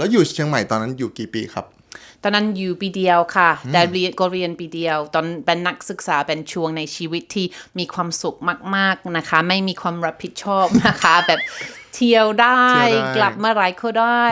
แล้วอยู่เชียงใหม่ตอนนั้นอยู่กี่ปีครับ ตอนนั้นอยู่ปีเดียวค่ะ แต่เรียนก็เรียนปีเดียว ตอนเป็นนักศึกษาเป็นช่วงในชีวิตที่มีความสุขมาก ๆนะคะ ไม่มีความรับผิดชอบนะคะ แบบเที่ยวได้เที่ยวได้กลับเมื่อไหรก็ได้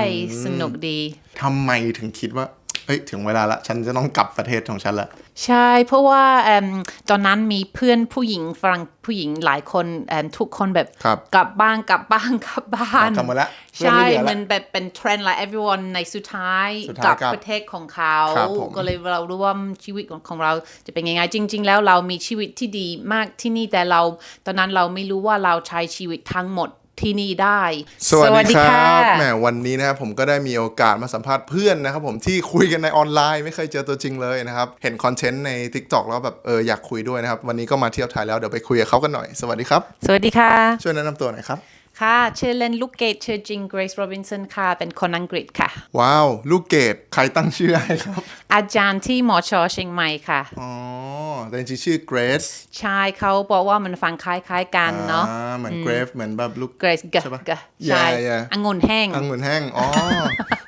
สนุกดีทำไมถึงคิดว่า เอ้ยถึงเวลาละฉันจะต้องกลับประเทศของฉันละใช่เพราะว่าเอิ่มตอนนั้นมีเพื่อนผู้หญิงฝรั่งผู้หญิงหลายคนเอิ่มทุกคนแบบครับกลับบ้านกลับบ้านกลับบ้านกลับหมดละเพื่อนใช่ไม่เหลือละมันแบบเป็นเทรนด์ละ everyone ในสุดท้ายสุดท้ายกลับกลับประเทศของเขาครับผมก็เลยเรารู้ว่าชีวิตของเราจะเป็นยังไงจริง ๆ แล้วเรามีชีวิตที่ดีมากที่นี่แต่เรา ตอนนั้นเราไม่รู้ว่าเราใช้ชีวิตทั้งหมด ที่นี่ได้ สวัสดีครับแหมวันนี้นะครับผมก็ได้มีโอกาสมาสัมภาษณ์เพื่อนนะครับผมที่คุยกันในออนไลน์ไม่เคยเจอตัวจริงเลยนะครับเห็นคอนเทนต์ใน Tik t o k แล้วแบบเอออยากคุยด้วยนะครับวันนี้ก็มาเที่ยวไทยแล้วเดี๋ยวไปคุยกับเขากันหน่อย สวัสดีครับ สวัสดีค่ะ ช่วยแนะนำตัวหน่อยครับ ค่ะชื่อเล่นลูกเกดชื่อจริง Grace Robinson ค่ะ เป็นคนอังกฤษค่ะ ว้าว ลูกเกดใครตั้งชื่อให้ครับ อาจารย์ที่มอชอเชียงใหม่ค่ะ อ๋อ แต่จริงๆชื่อเกรซใช่เขาบอกว่ามันฟังคล้ายๆกันเนาะเหมือนเกรฟเหมือนแบบลูก Grace กะใช่ปะกะใช่ Yeah, yeah องุ่นแห้งอังุ่นแห้งอ๋อ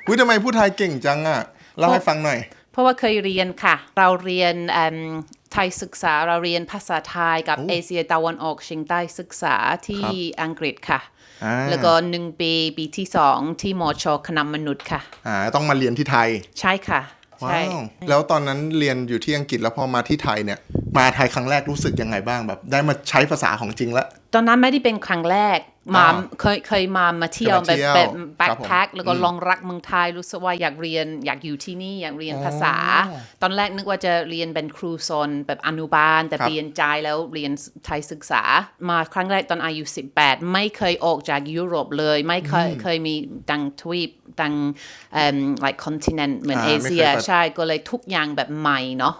อุ้ยทำไมพูดไทยเก่งจังอะเล่าให้ฟังหน่อย เพราะว่าเคยเรียนค่ะ เราเรียนเอิ่มไทยศึกษาเราเรียนภาษาไทยกับเอเชียตะวันออกเฉียงใต้ศึกษาที่อังกฤษค่ะอ่า แล้วก็หนึ่งปีปีที่สองที่มอชอคณะมนุษย์ค่ะอ่าต้องมาเรียนที่ไทย ใช่ค่ะว้าใช่วแล้วตอนนั้นเรียนอยู่ที่อังกฤษแล้วพอมาที่ไทยเนี่ย มาไทยครั้งแรกรู้สึกยังไงบ้างแบบ ได้มาใช้ภาษาของจริงแล้ว ตอนนั้นไม่ได้เป็นครั้งแรกมาอ่าเคยเคยมามาเที่ยวเคแบยบมาเที่ยวแบบครัแบ็บคผมแพ็คแล้วก็ลองรักเมืองไทยรู้สึกว่าอยากเรียนอยากอยู่ที่นี่อยากเรียนภาษา ตอนแรกนึกว่าจะเรียนเป็นครูซอนแบบอนุบาล แต่ครับเปลี่ยนใจแล้วเรียนไทยศึกษา มาครั้งแรกตอนอายุ 18 ไม่เคยออกจากยุโรปเลย ไม่เคยเคยมีตังทวีปตังเอ่อ like continent เหมือนอ่าเอไม่เคยเชียไปใช่ก็เลยทุกอย่างแบบใหม่เนาะ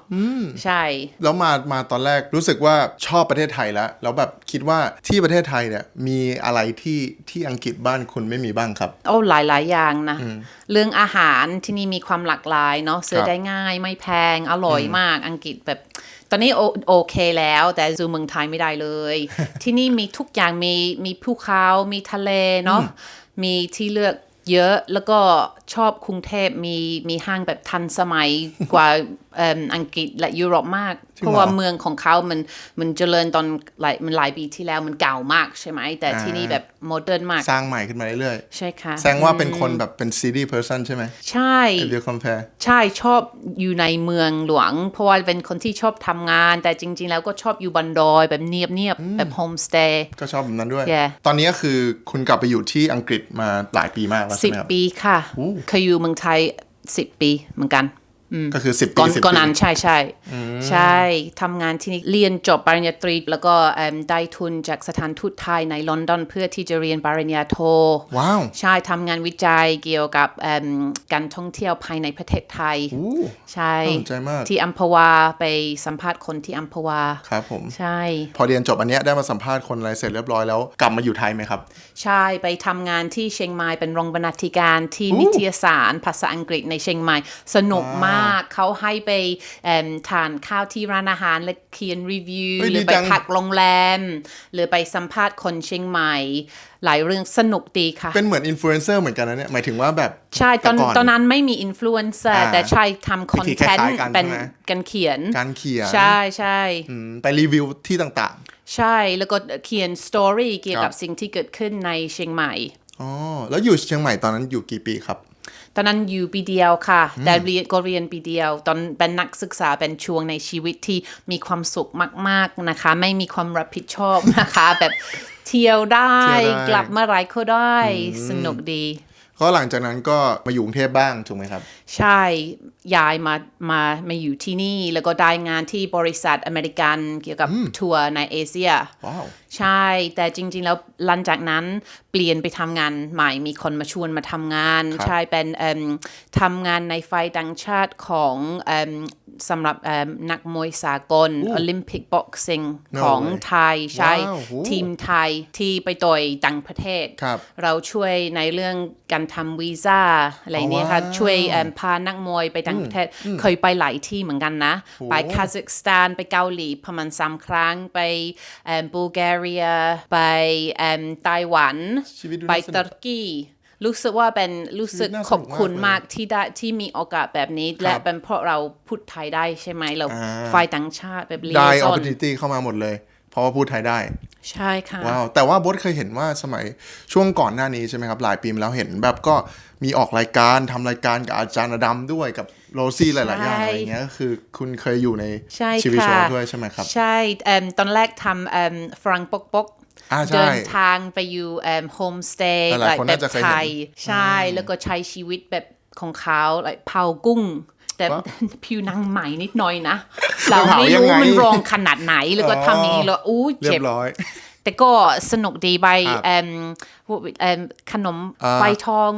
ใช่ แล้วมามาตอนแรกรู้สึกว่าชอบประเทศไทยแล้ว แล้วแบบคิดว่าที่ประเทศไทยเนี่ยมีอะไรที่ที่อังกฤษบ้านคุณไม่มีบ้างครับ โอ้หลายหลายๆอย่างนะ เรื่องอาหารที่นี่มีความหลากหลายเนาะซื้อได้ง่ายไม่แพงอร่อยมากอังกฤษแบบ ตอนนี้โอโอเคแล้ว แต่ซูเมืองไทยไม่ได้เลย ที่นี่มีทุกอย่างมีมีภูเขามีทะเลเนาะมีที่เลือกเยอะแล้วก็ชอบกรุงเทพมีมีห้างแบบทันสมัยกว่าเอิ่มอังกฤษและยุโรปมากจริงเหรอเพราะว่าเมืองของเขามันมันเจริญตอนหลายมันหลายปีที่แล้วมันเก่ามากใช่ไหม แต่ที่นี่แบบโมเดิร์นมาก สร้างใหม่ขึ้นมาเรื่อยใช่ค่ะๆแสดงว่าเป็นคนแบบเป็น city person ใช่ไหม ใช่ เดียว compare ใช่ชอบอยู่ในเมืองหลวง เพราะว่าเป็นคนที่ชอบทำงาน แต่จริง ๆ แล้วก็ชอบอยู่บนดอยแบบเนียบๆแบบโฮมสเตย์ก็ชอบแบบนั้นด้วย Yeah ตอนนี้ก็คือคุณกลับไปอยู่ที่อังกฤษมาหลายปีมากแล้วสิใช่บไหมครับปีค่ะเคยอยู่เมืองไทยสิบปีเหมือนกัน ก็คือ10ปีก่อน10ก่อนปีนั้นใช่ใช่ใช่ทำงานที่นี่เรียนจบปริญญาตรี แล้วก็เอิ่มได้ทุนจากสถานทูตไทยในลอนดอน เพื่อที่จะเรียนปริญญาโทว้าวใช่ทำงานวิจัยเกี่ยวกับเอิ่มการท่องเที่ยวภายในประเทศไทยอู้ใช่น่าสนใจมากที่อัมพวาไปสัมภาษณ์คนที่อัมพวาครับผมใช่ พอเรียนจบอันเนี้ยได้มาสัมภาษณ์คนอะไรเสร็จเรียบร้อยแล้วกลับมาอยู่ไทยไหมครับ ใช่ไปทำงานที่เชียงใหม่เป็นรองบรรณาธิการที่นิตยสารภาษาอังกฤษในเชียงใหม่สนุกมากเขาให้ไปเอิ่มทานข้าวที่ร้านอาหารและเขียนรีวิวเฮ้ยหรือดีไปจังพักโรงแรม หรือไปสัมภาษณ์คนเชียงใหม่ หลายเรื่องสนุกดีค่ะ เป็นเหมือนอินฟลูเอนเซอร์เหมือนกันนะเนี่ย หมายถึงว่าแบบใช่ตอนแก่ตอนนั้นไม่มีอินฟลูเอนเซอร์อ่าแต่ใช่ทำคอนวิธีเทนคล้ายต์ๆกันเป็นใช่ไหมการเขียนการเขียนใช่ใช่อืมไปรีวิวที่ต่างใช่แล้วก็เขียนสตอรี่เกี่ยวกับครับสิ่งที่เกิดขึ้นในเชียงใหม่ๆอ๋อแล้วอยู่เชียงใหม่ตอนนั้นอยู่กี่ปีครับ ตอนนั้นอยู่ปีเดียวค่ะ แต่เรียนก็เรียนปีเดียว ตอนเป็นนักศึกษาเป็นช่วงในชีวิตที่มีความสุขมาก ๆนะคะ ไม่มีความรับผิดชอบนะคะ แบบเที่ยวได้เที่ยวได้กลับเมื่อไหรก็ได้ สนุกดี ก็หลังจากนั้นก็มาอยู่กรุงเทพบ้างถูกไหมครับ ใช่ย้ายมามามาอยู่ที่นี่แล้วก็ได้งานที่บริษัทอเมริกันเกี่ยวกับทัวร์ในเอเชียว้าวใช่ แต่จริง ๆ แล้วหลังจากนั้นเปลี่ยนไปทำงานใหม่มีคนมาชวนมาทำงานครับใช่เป็นเอิ่มทำงานในไฟต่างชาติของเอิ่ม สำหรับเอิ่มนักมวยสากล Olympic Boxing No ของ way ไทยใช่ว้าวโอ้ทีมไทยที่ไปต่อยต่างประเทศครับเราช่วยในเรื่องการทำวีซ่าอะไรเนี้ยค่ะว้าวช่วยเอิ่มพานักมวยไปต่างประเทศ เคยไปหลายที่เหมือนกันนะ ไปคาซัคสถานไปเกาหลีประมาณสามครั้งไปเอิ่มบูลแกเรีย ไปเอิ่มไต้หวันชีวิตดูไปน่าสนุกตุรกี รู้สึกว่าเป็นรู้สึกน่าสนุกขอบคุณมามากกที่ได้ที่มีโอกาสแบบนี้ และเป็นเพราะเราพูดไทยได้ใช่ไหมเราอ่าฝ่ายต่างชาติแบบเรียได้น opportunity เข้ามาหมดเลย เพราะว่าพูดไทยได้ ใช่ค่ะว้าวแต่ว่าโบทเคยเห็นว่าสมัยช่วงก่อนหน้านี้ใช่ไหมครับ หลายปีมาแล้วเห็นแบบก็มีออกรายการทำรายการกับอาจารย์อดัมด้วยกับโรซี่หลาย ๆ อย่างอะไรเงี้ยก็คือคุณเคยอยู่ในใช่ชีวิตโชค่ะว์ด้วยใช่ไหมครับ ใช่เอิ่มตอนแรกทำเอิ่มฝรั่งปกปกอ่าใช่ เดินทางไปอยู่โฮมสเตย์หลายๆคนแบน่าบจะเคยไทเห็นยใช่ แล้วก็ใช้ชีวิตแบบของเขา like เผากุ้งแต่ว้าวผิวหนังใหม่นิดหน่อยนะ เราเผาไม่ยังรู้ไงมันรองขนาดไหน แล้วก็อ๋อทำอย่างนี้แล้วอู้เรียเจ็บบร้อยแต่ก็สนุกดีไปครับเอิ่มพวกเอิ่มขนมอ่าไฟทอง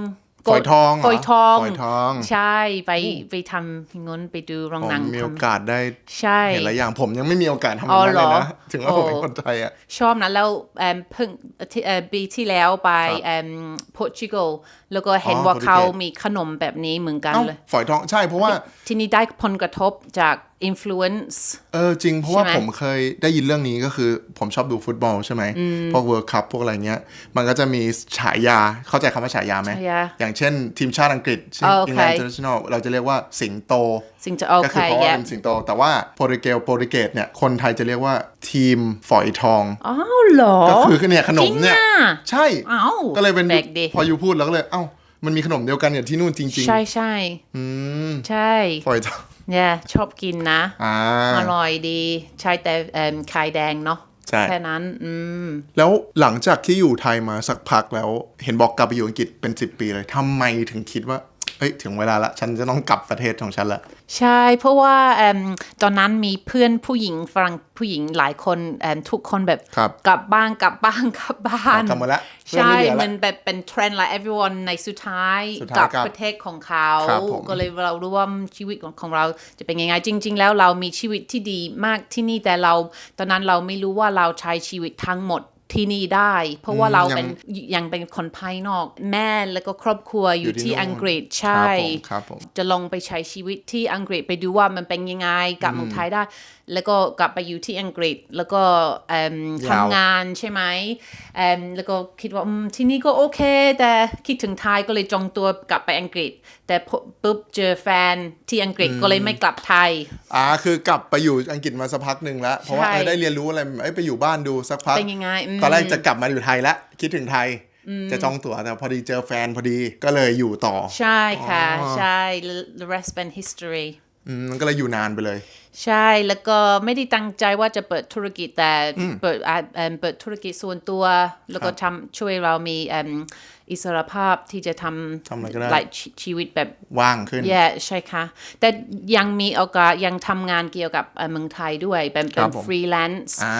ฝอยทองเหรอฝอยทองฝอยทอง ใช่ไปไปทำเงินไปดูโรงผมหนังมีทำโอกาสได้ใช่เห็นหลายอย่างผมยังไม่มีโอกาสทำอ๋ออย่างนั้นเลยเหรนะอถึงว่าผมเป็นโอ้คนไทยอะชอบนะแล้วเอิ่มเพิ่งที่เอ่อปีที่แล้วไปครับเอิ่มโปรตุเกส แล้วก็เห็นอ๋อว่าโปรตุเกสเขามีขนมแบบนี้เหมือนกันเอ้าเลยฝอยทองใช่เพราะว่าที่นี่ได้ผลกระทบจาก influence เออจริงเพราะว่าใช่ไหมผมเคยได้ยินเรื่องนี้ก็คือผมชอบดูฟุตบอลใช่ไหมพวกเวิร์คัพพวกอะไรเงี้ย มันก็จะมีฉายาเข้าใจคำว่าฉายาไหมฉายาอย่างเช่นทีมชาติอังกฤษเช่นอ๋อโออิงเคแลนด์อินเตอร์เนชั่นแนลเราจะเรียกว่าสิงโต สิ่งจะโอก็เคคือเพราะว่าแย่เป็นสิงโต แต่ว่าโปรตุเกสโปรตุเกสเนี่ยคนไทยจะเรียกว่า ทีมฝอยทองอ้าวเหรอ ก็คือเนี่ยขนจริมงเนี่ยอะใช่ อ้าวก็เลยเป็นแปลกดีพออยู่พูดแล้วก็เลย เอ้า มันมีขนมเดียวกันอย่างที่นู่นจริง ใช่ใช่ๆ อืมใช่ฝอยทอง เนี่ยชอบกินนะ อ่า อร่อยดี ใช้แต่เอิ่มไข่แดงเนาะใช่ แค่นั้น อืม แล้วหลังจากที่อยู่ไทยมาสักพักแล้ว เห็นบอกกลับไปอยู่อังกฤษเป็น 10 ปีเลยทำไมถึงคิดว่า เอ้ยถึงเวลาละ ฉันจะต้องกลับประเทศของฉันละ ใช่ เพราะว่าเอิ่มตอนนั้นมีเพื่อนผู้หญิงฝรั่งผู้หญิงหลายคนเอิ่มทุกคนแบบครับกลับบ้านกลับบ้านกลับบ้านอ๋อกลับหมดละเพื่อนใช่ไม่เหลือละมันแบบเป็นเทรนด์ละ everyone ในสุดท้ายสุดท้ายกลับกลับประเทศของเขาครับผมก็เลยเรารู้ว่าชีวิตของของเราจะเป็นยังไงจริง ๆ แล้วเรามีชีวิตที่ดีมากที่นี่แต่เรา ตอนนั้นเราไม่รู้ว่าเราใช้ชีวิตทั้งหมด ที่นี่ได้ เพราะว่าเราเป็นยังเป็นคนภายนอก แม่แล้วก็ครอบครัวอยู่ที่นู่นอังกฤษคใช่รับผมครับผมจะลองไปใช้ชีวิตที่อังกฤษไปดูว่ามันเป็นยังไงกลับเมืองไทยได้แล้วก็กลับไปอยู่ที่อังกฤษ แล้วก็เอิ่มยาวทำงานใช่ไหมเอิ่มแล้วก็คิดว่าอืมที่นี่ก็โอเค แต่คิดถึงไทยก็เลยจองตัวกลับไปอังกฤษ แต่พอปุ๊บเจอแฟนที่อังกฤษก็เลยไม่กลับไทยอ่าคือกลับไปอยู่อังกฤษมาสักพักหนึ่งแล้ว เพราะว่าใช่เออได้เรียนรู้อะไรเอ้ยไปอยู่บ้านดูสักพักเป็นยังไงอืมตอนแรกจะกลับมาอยู่ไทยแล้วคิดถึงไทยจะจองตั๋วแต่พอดีเจอแฟนพอดีก็เลยอยู่ต่อ ใช่ค่ะอ๋อใช่ the rest เป็น history อืมมันก็เลยอยู่นานไปเลย ใช่แล้วก็ไม่ได้ตั้งใจว่าจะเปิดธุรกิจแต่เปิดอ่าเอิ่มเปิดธุรกิจส่วนตัว แล้วก็ทำช่วยเรามีเอิ่มอิสรภาพที่จะทำทำอะไรก็ได้หลายชีชีวิตแบบว่างขึ้นแย่ใช่ค่ะ แต่ยังมีโอกาสยังทำงานเกี่ยวกับเอ่อเมืองไทยด้วย เป็นคเป็รันบผมฟรีแลนซ์อ่า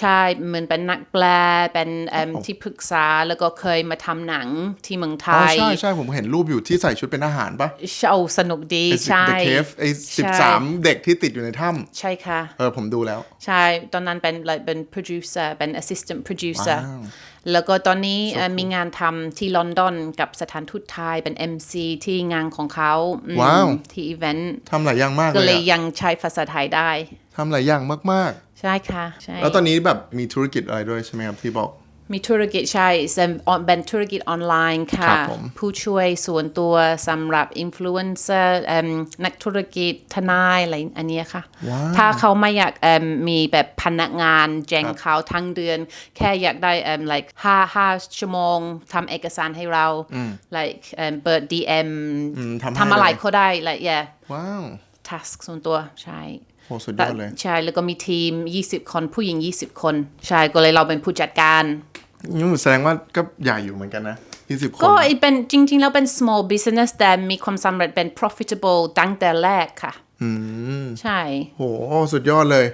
ใช่เหมือนเป็นนักแปลเป็นเอิ่มครับผมที่ปรึกษาแล้วก็เคยมาทำหนังที่เมืองไทอ๋อยใช่ใช่ผมเห็นรูปอยู่ที่ใส่ชุดเป็นทหารปะโอ้สนุกดีไอ้ใช่ The Cave ไอ้ใช่สิบสามเด็กที่ติดอยู่ในถ้ใช่ค่ะำเออผมดูแล้ว ใช่ ตอนนั้นเป็น like เป็น producer เป็น assistant producer ว้าว แล้วก็ตอนนี้เอ่อมีงานทำที่ลอนดอนกับสถานทูตไทยเป็น MC ที่งานของเขาอืมว้าวที่อีเวนต์ทำหลายอย่างมากก็เลเลยยอะยังใช้ภาษาไทยได้ทำหลายอย่างมากใช่ค่ะใช่ๆแล้วตอนนี้แบบมีธุรกิจอะไรด้วยใช่ไหมครับที่บอก มีธุรกิจใช่เป็นเป็นธุรกิจออนไลน์ค่ะครับผมผู้ช่วยส่วนตัวสำหรับอินฟลูเอนเซอร์นักธุรกิจทนายอะไรอันเนี้ยค่ะว้าวถ้าเขาไม่อยากเอิ่มมีแบบพนักงานแจ้งเขาทั้งเดือน แค่อยากได้เอิ่ม like ห้าห้าชั่วโมงทำเอกสารให้เรา like เอิ่มเปิด DM อืมทำให้ทำอะไรเลยก็ได้ like yeah ว้าว task ส่วนตัวใช่โหสุดยอดเลย ใช่ แล้วก็มีทีม 20 คน ผู้หญิง 20 คน ใช่ ก็เลยเราเป็นผู้จัดการ นี่แสดงว่าก็ใหญ่อยู่เหมือนกันนะยี่สิบคนก็เป็นจริง ๆ แล้วเป็น small business แต่มีความสำเร็จเป็น profitable ตั้งแต่แรกค่ะใช่ โห สุดยอดเลย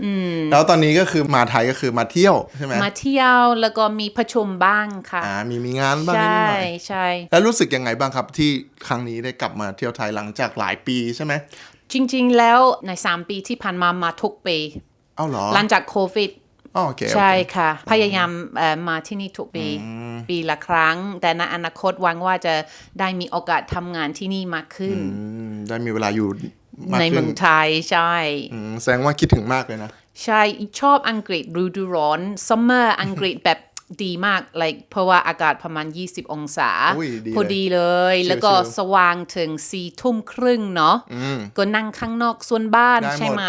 แล้วตอนนี้ก็คือมาไทยก็คือมาเที่ยวใช่ไหม มาเที่ยวแล้วก็มีประชุมบ้างค่ะ อ่า มีมีงานบ้างใชนิดห่น่อยใช่ แล้วรู้สึกยังไงบ้างครับที่ครั้งนี้ได้กลับมาเที่ยวไทยหลังจากหลายปีใช่ไหม จริง ๆ แล้วใน 3 ปีที่ผ่านมามาทุกปี เอ้าเหรอ หลังจากโควิดอ๋อ โอเคโอเคใช่ค่ะ พยายามเอ่อมาที่นี่ทุกปีปีละครั้ง แต่ในอนาคตหวังว่าจะได้มีโอกาสทำงานที่นี่มากขึ้นอืมได้มีเวลาอยู่มากในขึ้เมืนองไทยใช่อืมแสดงว่าคิดถึงมากเลยนะ ใช่ชอบอังกฤษฤดูร้อนซัมเมอร์อังกฤษแบบ ดีมาก like เพราะว่าอากาศประมาณ 20 องศาอุ้ยดีพอดีเลยชิลๆแล้วก็สว่างถึงสี่ทุ่มครึ่งเนาะก็นั่งข้างนอกส่วนบ้านได้หมดใช่ไหม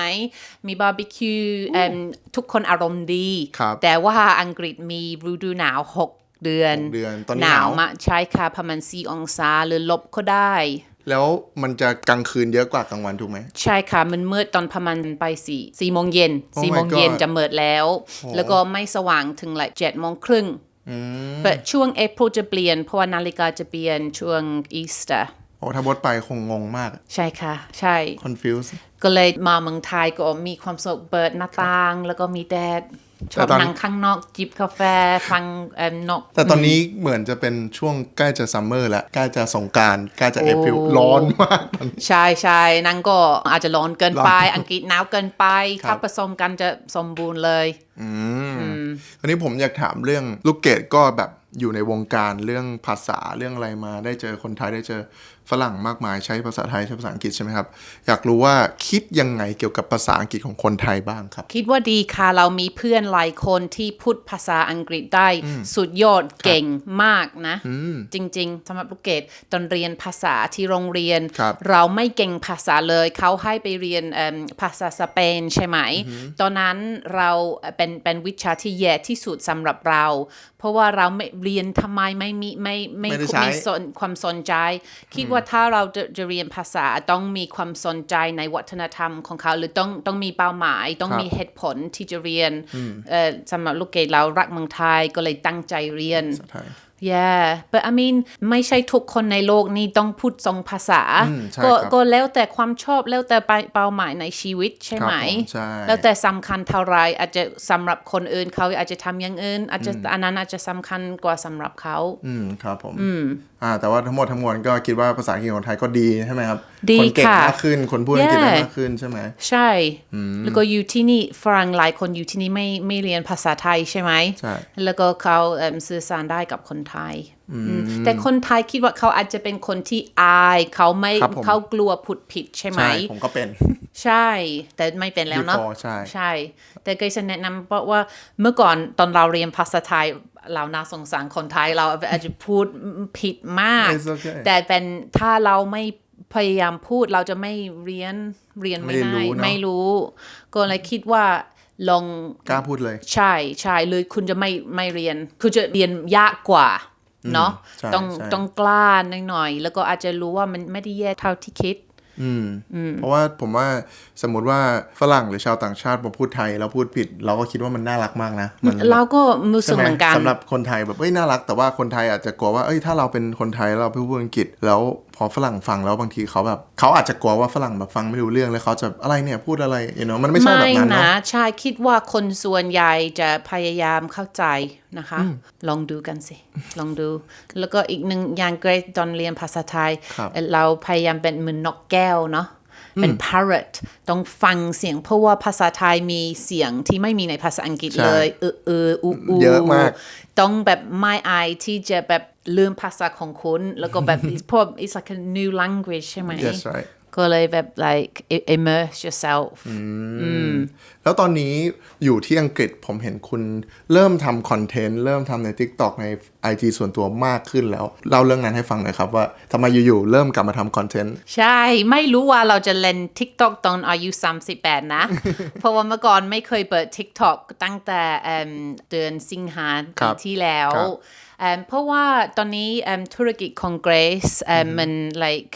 มีบาร์บีคิวเอิ่มทุกคนอารมณ์ดีครับแต่ว่าอังกฤษมีฤดูหนาว 6 เดือนหกเดือนตอนนี้หนาวหนาวมากใช่ค่ะประมาณ4องศาหรือลบก็ได้ แล้วมันจะกลางคืนเยอะกว่ากลางวันถูกไหม ใช่ค่ะ มันมืดตอนประมาณไปสี่สี่โมงเย็น Oh สี่ my โมงเย็น God จะมืดแล้ว แล้วก็ไม่สว่างถึง like เจ็ดโมงครึ่งแต่ช่วง April จะเปลี่ยนเพราะว่านาฬิกาจะเปลี่ยนช่วง Easter โอ้ถ้าบดไปคงงงมาก ใช่ค่ะ ใช่ confused ก็เลยมาเมืองไทยก็มีความสุขเปิดหน้าต่างแล้วก็มีแดด ชอบแต่ตอน นั่งข้างนอกจิบกาแฟฟังเอ่อนก แต่ตอนนี้เหมือนจะเป็นช่วงใกล้จะซัมเมอร์แล้วใกล้จะสงกรารใกล้จะเอพ i l โอ้ ร้อนมากตอนนี้ ใช่ใช่นั่นก็อาจจะร้อนเกินไป ร้อนอังกฤษหนาวเกินไป ครับ ถ้าผสมกันจะสมบูรณ์เลยอันนี้ผมอยากถามเรื่องลูกเกดก็แบบ อยู่ในวงการเรื่องภาษาเรื่องอะไรมาได้เจอคนไทยได้เจอฝรั่งมากมายใช้ภาษาไทยใช้ภาษาอังกฤษใช่ไหมครับ อยากรู้ว่าคิดยังไงเกี่ยวกับภาษาอังกฤษของคนไทยบ้างครับ คิดว่าดีค่ะ เรามีเพื่อนหลายคนที่พูดภาษาอังกฤษได้สุดยอดเก่งมากนะ จริงๆสำหรับลูกเกดตอนเรียนภาษาที่โรงเรียนครับเราไม่เก่งภาษาเลยเขาให้ไปเรียนเอิ่มภาษาสเปนใช่ไหม ตอนนั้นเราเป็นเป็นวิชาที่แย่ที่สุดสำหรับเรา เพราะว่าเราไม่เรียนทำไมไม่มีไม่ไม่ไม่ได้ใช้ มีสนความสนใจ คิดว่าถ้าเราจะจะเรียนภาษาต้องมีความสนใจในวัฒนธรรมของเขา หรือต้องต้องมีเป้าหมาย ต้องครับมีเหตุผลที่จะเรียนเอ่อสำหรับลูกเกดเรารักเมืองไทยก็เลยตั้งใจเรียนภาษาไทย yeah but I mean ไม่ใช่ทุกคนในโลกนี้ต้องพูดทรงภาษาอืมใช่ก็ครับก็แล้วแต่ความชอบแล้วแต่เป้าหมายในชีวิตใช่ไหมครับผมใช่แล้วแต่สำคัญเท่าไรอาจจะสำหรับคนอื่นเขาอาจจะทำอย่างอื่นอาจจะอันนั้นอาจจะสำคัญกว่าสำหรับเขาอืมครับผมอ่าแต่ว่าทั้งหมดทั้งมวลก็คิดว่าภาษาอังกฤษของไทยก็ดีใช่ไหมครับ ดีคนเก่งค่ะมากขึ้น คนพูดอังกฤษได้ Yeah มากขึ้นใช่ไหม ใช่ แล้วก็อยู่ที่นี่ฝรั่งหลายคนอยู่ที่นี่ไม่ไม่เรียนภาษาไทยใช่ไหมใช่ แล้วก็เขาเอิ่มสื่อสารได้กับคนไทยอืมแต่คนไทยคิดว่าเขาอาจจะเป็นคนที่อายเขาไม่ครับผมเขากลัวพูดผิดใช่ไหมใช่ผมก็เป็น ใช่ แต่ไม่เป็นแล้วเนาะ Before ใช่ใช่ แต่ก็จะแนะนำเพราะว่าเมื่อก่อนตอนเราเรียนภาษาไทยเราน่าสงสารคนไทยเราอาจจะพูดผิดมาก It's okay แต่เป็นถ้าเราไม่พยายามพูดเราจะไม่เรียนเรียนไม่ไม่ได้ได้รู้เนอะไม่รู้ ก็เลยคิดว่า ลองกล้าพูดเลย ใช่ใช่เลยคุณจะไม่ไม่เรียน คุณจะเรียนยากกว่าเนาะใช่ต้องใช่ต้องกล้าหน่อยๆแล้วก็อาจจะรู้ว่ามันไม่ได้แย่เท่าที่คิดเพราะว่าผมว่าสมมุติว่าฝรั่งหรือชาวต่างชาติมาพูดไทยแล้วพูดผิด เราก็คิดว่ามันน่ารักมากนะมันเราก็รู้สึกใช่ไหมเหมือนกันสำหรับคนไทยแบบเอ้ยน่ารักแต่ว่าคนไทยอาจจะกลัวว่าเอ้ยถ้าเราเป็นคนไทยแล้วเราพูดอังกฤษแล้วพอฝรั่งฟังแล้วบางทีเขาแบบเขาอาจจะกลัวว่าฝรั่งแบบฟังไม่รู้เรื่องแล้วเขาจะอะไรเนี่ยพูดอะไรเนาะมันไม่ใช่แบบนั้นเนาะใช่คิดว่าคนส่วนใหญ่จะพยายามเข้าใจนะคะ ลองดูกันสิลองดู แล้วก็อีกหนึ่งอย่างเกรดตอนเรียนภาษาไทยครับเราพยายามเป็นเหมือนนกแก้วเนาะเป็น parrot ต้องฟังเสียงเพราะว่าภาษาไทยมีเสียงที่ไม่มีในภาษาอังกฤษใช่เลย เออเอออูอูเยอะมาก ต้องแบบไม่อายที่จะแบบ ลืมภาษาของคุณแล้วก็แบบพวก it's like a new language ใช่ไหม yes right ก็เลยแบบ like immerse yourself แล้วตอนนี้อยู่ที่อังกฤษผมเห็นคุณเริ่มทำคอนเทนต์ เริ่มทำใน TikTok ใน IG ส่วนตัวมากขึ้นแล้ว เล่าเรื่องนั้นให้ฟังหน่อยครับว่าทำไมอยู่ๆเริ่มกลับมาทำคอนเทนต์ ใช่ ไม่รู้ว่าเราจะเล่น TikTok ตอนอายุ 38 นะ เพราะว่าเมื่อก่อนไม่เคยเปิด TikTok ตั้งแต่เอิ่มเดือนสิงหาครัปีบที่แล้วครับเอิ่มเพราะว่าตอนนี้เอิ่มธุรกิจของ Grace เอิ่มมัน like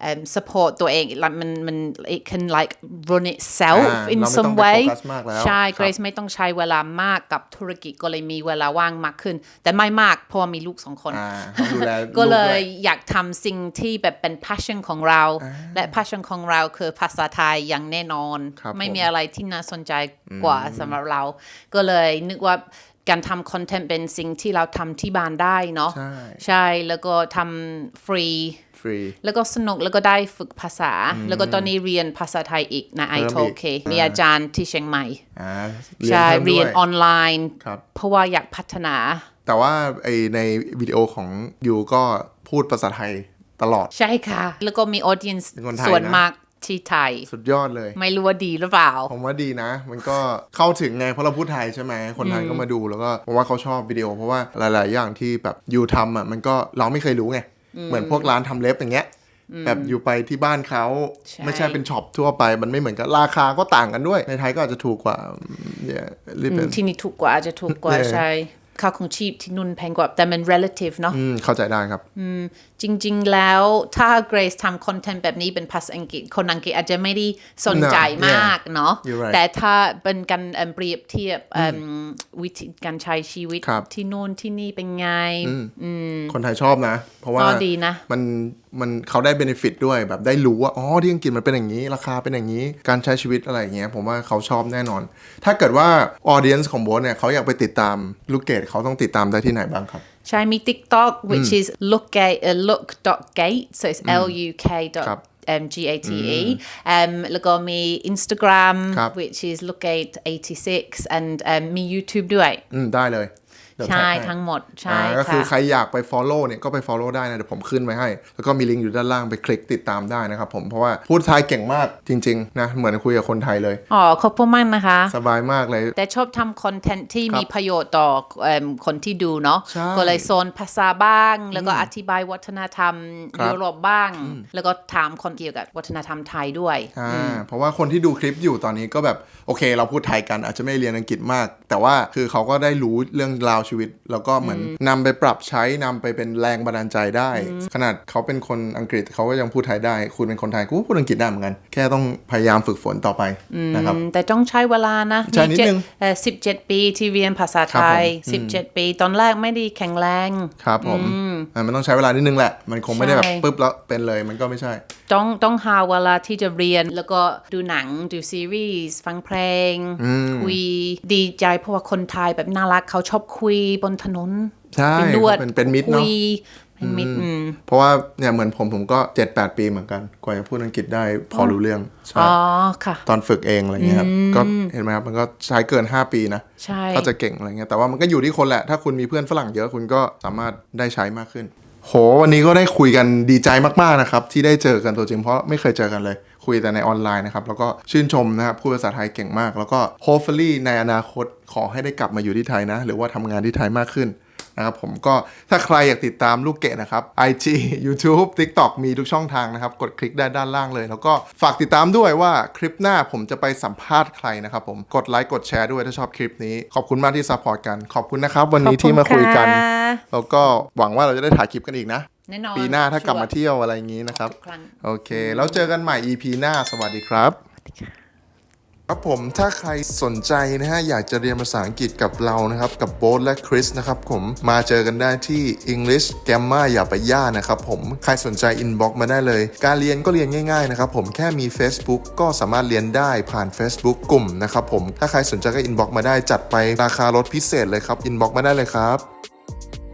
เอิ่ม support ตัวเอง like มันมัน it can like run itself อ่า in เราไม่ some ต้องไป way โฟกัสมากแล้วใช่ครับ Grace ไม่ต้องใช้เวลามากกับธุรกิจก็เลยมีเวลาว่างมากขึ้น แต่ไม่มากเพราะว่ามีลูกสองคนอ่าต้องดูแลก็เลกด้ยวอยากทำสิ่งที่แบบเป็น passion ของเรา และ passion ของเราคือภาษาไทยอย่างแน่นอนครับไม่ผมมีอะไรที่น่าสนใจกว่าสำหรับเรา ก็เลยนึกว่าการทำคอนเทนต์เป็นสิ่งที่เราทำที่บ้านได้เนาะใช่ใช่แล้วก็ทำฟรี ฟรี แล้วก็สนุกแล้วก็ได้ฝึกภาษา แล้วก็ตอนนี้เรียนภาษาไทยอีกในไอเพิ่โทมอีกเคมีอาจารย์ที่เชียงใหม่อ่าใช่เรีเรียยนนเพิ่มอด้วยอนไลน์ครับเพราะว่าอยากพัฒนา แต่ว่าไอในวิดีโอของยูก็พูดภาษาไทยตลอด ใช่ค่ะ แล้วก็มีออเดียนเป็นคนไทยนะส่วนมากที่ไทย สุดยอดเลย ไม่รู้ว่าดีหรือเปล่า ผมว่าดีนะ มันก็เข้าถึงไงเพราะเราพูดไทยใช่ไหมคนไทยก็มาดูแล้วก็ผมว่าเขาชอบวิดีโอเพราะว่าหลาย ๆ อย่างที่แบบยูทำอะมันก็เราไม่เคยรู้ไง เหมือนพวกร้านทำเล็บอย่างเงี้ย แบบอยู่ไปที่บ้านเขาใช่ไม่ใช่เป็นช็อปทั่วไป มันไม่เหมือนกันราคาก็ต่างกันด้วย ในไทยก็อาจจะถูกกว่าเนี่ยรีบเป็นที่นี่ถูกกว่าอาจจะถูกกว่าเออใช่ ค่าของชีพที่นุ่นแพงกว่าแต่มัน relative เนาะอืมเข้าใจได้ครับจริง ๆ แล้วถ้า Grace ทำคอนเทนต์แบบนี้เป็นภาษาอังกฤษ คนอังกฤษอาจจะไม่ได้สนใจ No, มากเนาะ You're right. แต่ถ้าเป็นการเอิ่มเปรียบเทียบเอิ่มวิธีการใช้ชีวิตครับที่นู่นที่นี่เป็นไงคนไทยชอบนะ เพราะว่าก็ดีนะมันมันเขาได้เบนฟิตด้วยแบบได้รู้ว่าอ๋อที่อังกฤษมันเป็นอย่างนี้ ราคาเป็นอย่างนี้การใช้ชีวิตอะไรอย่างเงี้ยผมว่าเขาชอบแน่นอน ถ้าเกิดว่าออเดียนส์ของโบสเนี่ยเขาอยากไปติดตามลูกเกดเขาต้องติดตามได้ที่ไหนบ้างครับ ใช่มี TikTok which is look gate uh, look dot gate so it's L U K dot ครับ um, G A T E um แล้วก็มี Instagram ครับ which is look gate 86 and um, มี YouTube ด้วยอืมได้เลยเดี๋ยว ใช่แท็กให้ทั้งหมด ใช่อ่าก็คือใครค่ะอยากไป follow เนี่ยก็ไป follow ได้นะ เดี๋ยวผมขึ้นไว้ให้ แล้วก็มีลิงก์อยู่ด้านล่างไปคลิกติดตามได้นะครับผมเพราะว่าพูดไทยเก่งมากจริง ๆ นะ เหมือนคุยกับคนไทยเลย อ๋อขอบคุณมากนะคะ สบายมากเลย แต่ชอบทำคอนเทนต์ที่ครับมีประโยชน์ต่อเอิ่มคนที่ดูเนาะใช่ก็เลยโซนภาษาบ้าง แล้วก็อธิบายวัฒนธรรมครับยุโรปบ้าง แล้วก็ถามคนเกี่ยวกับวัฒนธรรมไทยด้วยอ่าเพราะว่าคนที่ดูคลิปอยู่ตอนนี้ก็แบบโอเค เราพูดไทยกันอาจจะไม่เรียนอังกฤษมาก แต่ว่าคือเขาก็ได้รู้เรื่องราวชีวิต แล้วก็เหมือนนำไปปรับใช้นำไปเป็นแรงบันดาลใจได้ ขนาดเขาเป็นคนอังกฤษเขาก็ยังพูดไทยได้ คุณเป็นคนไทยกูก็พูดอังกฤษได้เหมือนกัน แค่ต้องพยายามฝึกฝนต่อไปนะครับอืมแต่ต้องใช้เวลานะใช่นิดนึงสิบเจ็ดปีที่เรียนภาษาไทยครับผมสิบเจ็ดปี ตอนแรกไม่ได้แข็งแรงครับผมอ่ามันต้องใช้เวลานิดนึงแหละ มันคงไม่ได้แบบใช่ปุ๊บแล้วเป็นเลยมันก็ไม่ใช่ ต้องต้องหาเวลาที่จะเรียนแล้วก็ดูหนัง ดูซีรีส์ ฟังเพลง คุย ดีใจเพราะว่าคนไทยแบบน่ารักเขาชอบคุยบนถนนใช่เป็นดวดเป็นเป็นมิตรเนอะคุยเป็นมิตรอืมเพราะว่าเนี่ยเหมือนผมผมก็7-8ปีเหมือนกันกว่าจะพูดอังกฤษได้พอรู้เรื่องใช่อ๋อค่ะ ตอนฝึกเองอะไรเงี้ยครับก็เห็นไหมครับมันก็ใช้เกิน5ปีนะใช่ก็จะเก่งอะไรเงี้ยแต่ว่ามันก็อยู่ที่คนแหละ ถ้าคุณมีเพื่อนฝรั่งเยอะคุณก็สามารถได้ใช้มากขึ้น โหวันนี้ก็ได้คุยกันดีใจมากๆนะครับ ที่ได้เจอกันตัวจริงเพราะไม่เคยเจอกันเลย คุยแต่ในออนไลน์นะครับ แล้วก็ชื่นชมนะครับพูดภาษาไทยเก่งมาก แล้วก็ hopefully ในอนาคตขอให้ได้กลับมาอยู่ที่ไทยนะ หรือว่าทำงานที่ไทยมากขึ้นนะครับผมก็ถ้าใครอยากติดตามลูกเกดนะครับ IG YouTube TikTok มีทุกช่องทางนะครับ กดคลิกได้ด้านล่างเลย แล้วก็ฝากติดตามด้วยว่าคลิปหน้าผมจะไปสัมภาษณ์ใครนะครับผมกดไลค์กดแชร์ด้วยถ้าชอบคลิปนี้ ขอบคุณมากที่ซัพพอร์ตกัน ขอบคุณนะครับ วันนี้ที่มาคุยกันขอบณค่ะแล้วก็หวังว่าเราจะได้ถ่ายคลิปกันอีกนะ แน่นอนปีหน้าถ้ากลับมาชัวร์เที่ยวอะไรอย่างนี้นะครับทุกครั้งโอเค แล้วเจอกันใหม่ EP หน้า สวัสดีครับครับผมถ้าใครสนใจนะฮะอยากจะเรียนภาษาอังกฤษกับเรานะครับ กับโบ๊ทและคริสนะครับผมมาเจอกันได้ที่ English Gamma อย่าไปย่านะครับผมใครสนใจ inbox มาได้เลย การเรียนก็เรียนง่ายๆนะครับผมแค่มี Facebook ก็สามารถเรียนได้ผ่าน Facebook กลุ่มนะครับผมถ้าใครสนใจก็ inbox มาได้จัดไปราคาลดพิเศษเลยครับ inbox มาได้เลยครับ